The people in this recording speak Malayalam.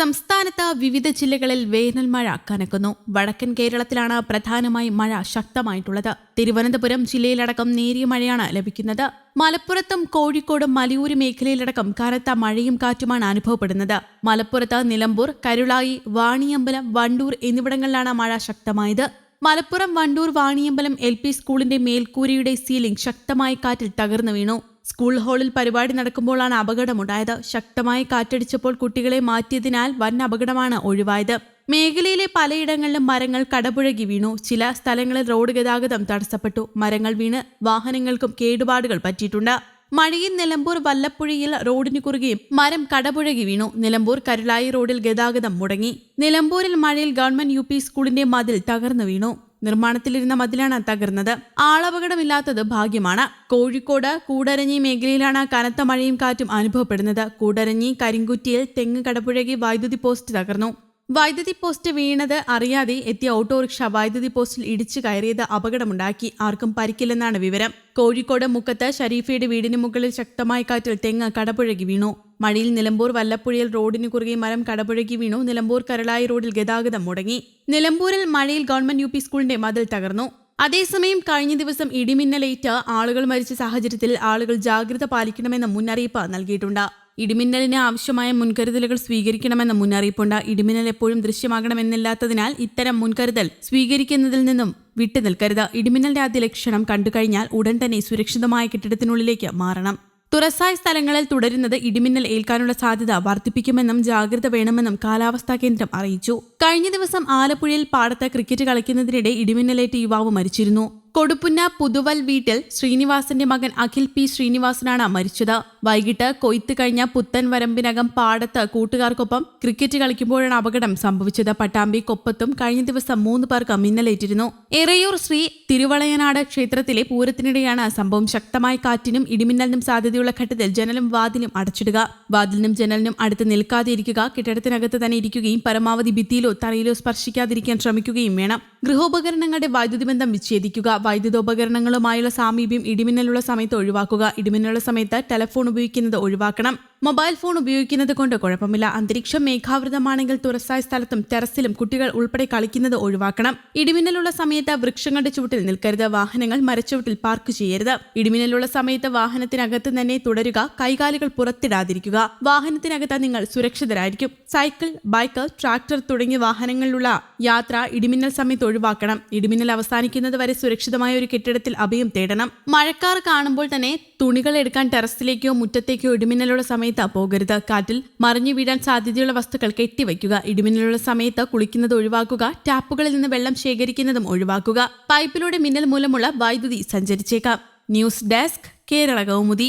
സംസ്ഥാനത്ത് വിവിധ ജില്ലകളിൽ വേനൽ മഴ കനക്കുന്നു. വടക്കൻ കേരളത്തിലാണ് പ്രധാനമായും മഴ ശക്തമായിട്ടുള്ളത്. തിരുവനന്തപുരം ജില്ലയിലടക്കം നേരിയ മഴയാണ് ലഭിക്കുന്നത്. മലപ്പുറത്തും കോഴിക്കോടും മലയൂർ മേഖലയിലടക്കം കനത്ത മഴയും കാറ്റുമാണ് അനുഭവപ്പെടുന്നത്. മലപ്പുറത്ത് നിലമ്പൂർ കരുളായി വാണിയമ്പലം വണ്ടൂർ എന്നിവിടങ്ങളിലാണ് മഴ ശക്തമായത്. മലപ്പുറം വണ്ടൂർ വാണിയമ്പലം എൽ പി സ്കൂളിന്റെ മേൽക്കൂരയുടെ സീലിംഗ് ശക്തമായ കാറ്റിൽ തകർന്നു വീണു. സ്കൂൾ ഹാളിൽ പരിപാടി നടക്കുമ്പോഴാണ് അപകടമുണ്ടായത്. ശക്തമായി കാറ്റടിച്ചപ്പോൾ കുട്ടികളെ മാറ്റിയതിനാൽ വൻ അപകടമാണ് ഒഴിവായത്. മേഖലയിലെ പലയിടങ്ങളിലും മരങ്ങൾ കടപുഴകി വീണു. ചില സ്ഥലങ്ങളിൽ റോഡ് ഗതാഗതം തടസ്സപ്പെട്ടു. മരങ്ങൾ വീണ്. വാഹനങ്ങൾക്കും കേടുപാടുകൾ പറ്റിയിട്ടുണ്ട്. മഴയിൽ നിലമ്പൂർ വല്ലപ്പുഴയിൽ റോഡിന് കുറുകയും മരം കടപുഴകി വീണു. നിലമ്പൂർ കരുളായി റോഡിൽ ഗതാഗതം മുടങ്ങി. നിലമ്പൂരിൽ മഴയിൽ ഗവൺമെന്റ് യു സ്കൂളിന്റെ മതിൽ തകർന്നു വീണു. നിർമ്മാണത്തിലിരുന്ന മതിലാണ് തകർന്നത്. ആളപകടമില്ലാത്തത് ഭാഗ്യമാണ്. കോഴിക്കോട് കൂടരഞ്ഞി മേഖലയിലാണ് കനത്ത മഴയും കാറ്റും അനുഭവപ്പെടുന്നത്. കൂടരഞ്ഞി കരിങ്കുറ്റിയിൽ തെങ്ങ് കടപുഴകി വൈദ്യുതി പോസ്റ്റ് തകർന്നു. വൈദ്യുതി പോസ്റ്റ് വീണത് അറിയാതെ എത്തിയ ഓട്ടോറിക്ഷ വൈദ്യുതി പോസ്റ്റിൽ ഇടിച്ചു കയറിയത് അപകടമുണ്ടാക്കി. ആർക്കും പരിക്കില്ലെന്നാണ് വിവരം. കോഴിക്കോട് മുക്കത്ത് ഷരീഫയുടെ വീടിന് മുകളിൽ ശക്തമായ കാറ്റിൽ തെങ്ങ് കടപുഴകി വീണു. മഴയിൽ നിലമ്പൂർ വല്ലപ്പുഴയിൽ റോഡിന് കുറുകെ മരം കടപുഴകി വീണു. നിലമ്പൂർ കരളായി റോഡിൽ ഗതാഗതം മുടങ്ങി. നിലമ്പൂരിൽ മഴയിൽ ഗവൺമെന്റ് യു സ്കൂളിന്റെ മതിൽ തകർന്നു. അതേസമയം കഴിഞ്ഞ ദിവസം ഇടിമിന്നലേറ്റ് ആളുകൾ മരിച്ച സാഹചര്യത്തിൽ ആളുകൾ ജാഗ്രത പാലിക്കണമെന്ന മുന്നറിയിപ്പ് നൽകിയിട്ടുണ്ട്. ഇടിമിന്നലിന് ആവശ്യമായ മുൻകരുതലുകൾ സ്വീകരിക്കണമെന്ന മുന്നറിയിപ്പുണ്ട്. ഇടിമിന്നൽ എപ്പോഴും ദൃശ്യമാകണമെന്നില്ലാത്തതിനാൽ ഇത്തരം മുൻകരുതൽ സ്വീകരിക്കുന്നതിൽ നിന്നും വിട്ടുനിൽക്കരുത്. ഇടിമിന്നലിന്റെ ആദ്യ ലക്ഷണം കണ്ടുകഴിഞ്ഞാൽ ഉടൻ തന്നെ സുരക്ഷിതമായ കെട്ടിടത്തിനുള്ളിലേക്ക് മാറണം. തുറസായ സ്ഥലങ്ങളിൽ തുടരുന്നത് ഇടിമിന്നൽ ഏൽക്കാനുള്ള സാധ്യത വർദ്ധിപ്പിക്കുമെന്നും ജാഗ്രത വേണമെന്നും കാലാവസ്ഥാ കേന്ദ്രം അറിയിച്ചു. കഴിഞ്ഞ ദിവസം ആലപ്പുഴയിൽ പാടത്ത് ക്രിക്കറ്റ് കളിക്കുന്നതിനിടെ ഇടിമിന്നലേറ്റ് യുവാവ് മരിച്ചിരുന്നു. കൊടുപ്പുന്ന പുതുവൽ വീട്ടിൽ ശ്രീനിവാസന്റെ മകൻ അഖിൽ പി ശ്രീനിവാസനാണ് മരിച്ചത്. വൈകിട്ട് കൊയ്ത്ത് കഴിഞ്ഞ പുത്തൻ വരമ്പിനകം പാടത്ത് കൂട്ടുകാർക്കൊപ്പം ക്രിക്കറ്റ് കളിക്കുമ്പോഴാണ് അപകടം സംഭവിച്ചത്. പട്ടാമ്പി കൊപ്പത്തും കഴിഞ്ഞ ദിവസം മൂന്ന് പേർക്ക് മിന്നലേറ്റിരുന്നു. എറയൂർ ശ്രീ തിരുവളയനാട് ക്ഷേത്രത്തിലെ പൂരത്തിനിടെയാണ് സംഭവം. ശക്തമായ കാറ്റിനും ഇടിമിന്നലിനും സാധ്യതയുള്ള ഘട്ടത്തിൽ ജനലും വാതിലും അടച്ചിടുക. വാതിലിനും ജനലിനും അടുത്ത് നിൽക്കാതെ ഇരിക്കുക കെട്ടിടത്തിനകത്ത് തന്നെ ഇരിക്കുകയും പരമാവധി ഭിത്തിയിലോ തറയിലോ സ്പർശിക്കാതിരിക്കാൻ ശ്രമിക്കുകയും വേണം. ഗൃഹോപകരണങ്ങളുടെ വൈദ്യുതി ബന്ധം വിച്ഛേദിക്കുക വൈദ്യുതോപകരണങ്ങളുമായുള്ള സാമീപ്യം ഇടിമിന്നലുള്ള സമയത്ത് ഒഴിവാക്കുക. ഇടിമിന്നലുള്ള സമയത്ത് ടെലഫോൺ ഉപയോഗിക്കുന്നത് ഒഴിവാക്കണം. മൊബൈൽ ഫോൺ ഉപയോഗിക്കുന്നത് കൊണ്ട് കുഴപ്പമില്ല. അന്തരീക്ഷം മേഘാവൃതമാണെങ്കിൽ തുറസായ സ്ഥലത്തും ടെറസിലും കുട്ടികൾ ഉൾപ്പെടെ കളിക്കുന്നത് ഒഴിവാക്കണം. ഇടിമിന്നലുള്ള സമയത്ത് വൃക്ഷങ്ങളുടെ ചുവട്ടിൽ നിൽക്കരുത്. വാഹനങ്ങൾ മരച്ചുവട്ടിൽ പാർക്ക് ചെയ്യരുത്. ഇടിമിന്നലുള്ള സമയത്ത് വാഹനത്തിനകത്ത് തന്നെ തുടരുക. കൈകാലുകൾ പുറത്തിടാതിരിക്കുക. വാഹനത്തിനകത്ത് നിങ്ങൾ സുരക്ഷിതരായിരിക്കും. സൈക്കിൾ ബൈക്ക് ട്രാക്ടർ തുടങ്ങിയ വാഹനങ്ങളിലുള്ള യാത്ര ഇടിമിന്നൽ സമയത്ത് ഒഴിവാക്കണം. ഇടിമിന്നൽ അവസാനിക്കുന്നത് വരെ സുരക്ഷിതമായ ഒരു കെട്ടിടത്തിൽ അഭയം തേടണം. മഴക്കാർ കാണുമ്പോൾ തന്നെ തുണികൾ എടുക്കാൻ ടെറസിലേക്കോ മുറ്റത്തേക്കോ ഇടിമിന്നലുള്ള സമയത്ത് പോകരുത് കാറ്റിൽ മറിഞ്ഞു വീഴാൻ സാധ്യതയുള്ള വസ്തുക്കൾ കെട്ടിവയ്ക്കുക ഇടിമിന്നലുള്ള സമയത്ത് കുളിക്കുന്നത് ഒഴിവാക്കുക. ടാപ്പുകളിൽ നിന്ന് വെള്ളം ശേഖരിക്കുന്നതും ഒഴിവാക്കുക. പൈപ്പിലൂടെ മിന്നൽ മൂലമുള്ള വൈദ്യുതി സഞ്ചരിച്ചേക്കാം. News desk Kerala Kaumudi.